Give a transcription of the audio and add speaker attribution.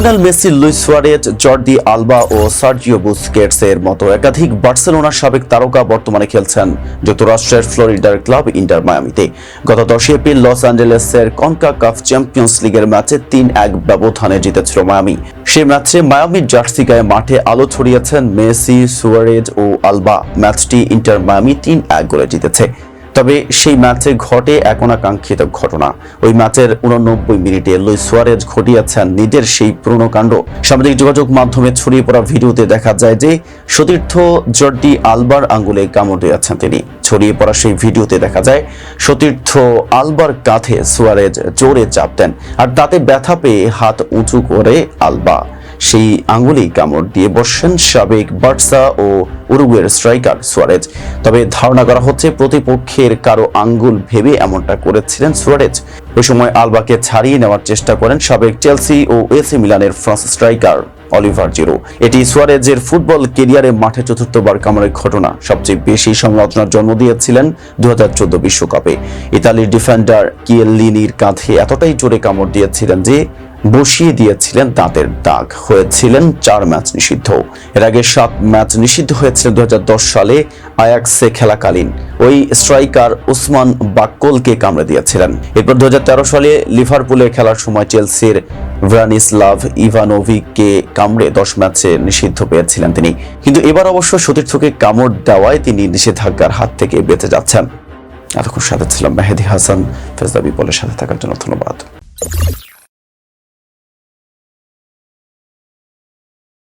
Speaker 1: Lionel Messi, Luis Suarez, Jordi Alba ও Sergio Busquets এর মতো একাধিক বার্সেলোনার সাবেক তারকা বর্তমানে খেলছেন যুক্তরাষ্ট্রের ফ্লোরিডার ক্লাব ইন্টার মায়ামিতে। গত দশই এপ্রিল লস অ্যাঞ্জেলেসের কনকা কাপ চ্যাম্পিয়ন্স লিগের ম্যাচে তিন এক ব্যবধানে জিতেছিল মায়ামি। সেই ম্যাচে মায়ামির জার্সি গায়ে মাঠে আলো ছড়িয়েছেন মেসি, সুয়ারেজ ও আলবা। ম্যাচটি ইন্টার মায়ামি তিন এক গোলে জিতেছে। তবে সেই ম্যাচে ঘটে এক অনাকাঙ্ক্ষিত ঘটনা। ওই ম্যাচের উননব্বই মিনিটে লুইস সুয়ারেজ ঘটিয়েছেন নিজের সেই পুরনো কাণ্ড। সামাজিক যোগাযোগ মাধ্যমে ছড়িয়ে পড়া ভিডিওতে দেখা যায় যে সতীর্থ জর্ডি আলবার আঙ্গুলে কামড় দিয়েছেন তিনি। ছড়িয়ে পড়া সেই ভিডিওতে দেখা যায়, সতীর্থ আলবার কাঁধে সুয়ারেজ জোরে চাপ দেন আর তাতে ব্যথা পেয়ে হাত উঁচু করে আলবা। সেই আঙ্গুলেই কামড় দিয়ে বসেন সাবেক বার্সা ও উরুগুয়ের স্ট্রাইকার সুয়ারেজ। তবে ধারণা করা হচ্ছে প্রতিপক্ষের কারও আঙ্গুল ভেবে এমনটা করেছিলেন সুয়ারেজ। ওই সময় আলবাকে ছাড়িয়ে নেওয়ার চেষ্টা করেন সাবেক চেলসি ও এসি মিলানের ফ্রান্স স্ট্রাইকার অলিভার জিরো। এটি সুয়ারেজের ফুটবল কেরিয়ারে মাঠে চতুর্থবার কামড়ের ঘটনা। সবচেয়ে বেশি সমালোচনার জন্ম দিয়েছিলেন দু বিশ্বকাপে। ইতালির ডিফেন্ডার কিয়েলিনির কাঁধে এতটাই জোরে কামড় দিয়েছিলেন যে বসিয়ে দিয়েছিলেন দাঁতের দাগ। হয়েছিলেন চার ম্যাচ নিষিদ্ধ। এর আগে সাত ম্যাচ নিষিদ্ধ হয়েছিল দু সালে আয়াক্সে খেলাকালীন। ওই স্ট্রাইকার উসমান বাক্কলকে কামড়ে দিয়েছিলেন। এরপর দু সালে লিভারপুলে খেলার সময় চেলসির ভ্রানিসলাভ ইভানোভিককে কামড়ে দশ ম্যাচে নিষিদ্ধ পেয়েছিলেন তিনি। কিন্তু এবার অবশ্য সতীর্থকে কামড় দেওয়ায় তিনি নিষেধাজ্ঞার হাত থেকে বেঁচে যাচ্ছেন। এতক্ষণ সাথে ছিলাম মেহেদি হাসান। ফেজদা বিপলের সাথে থাকার জন্য ধন্যবাদ।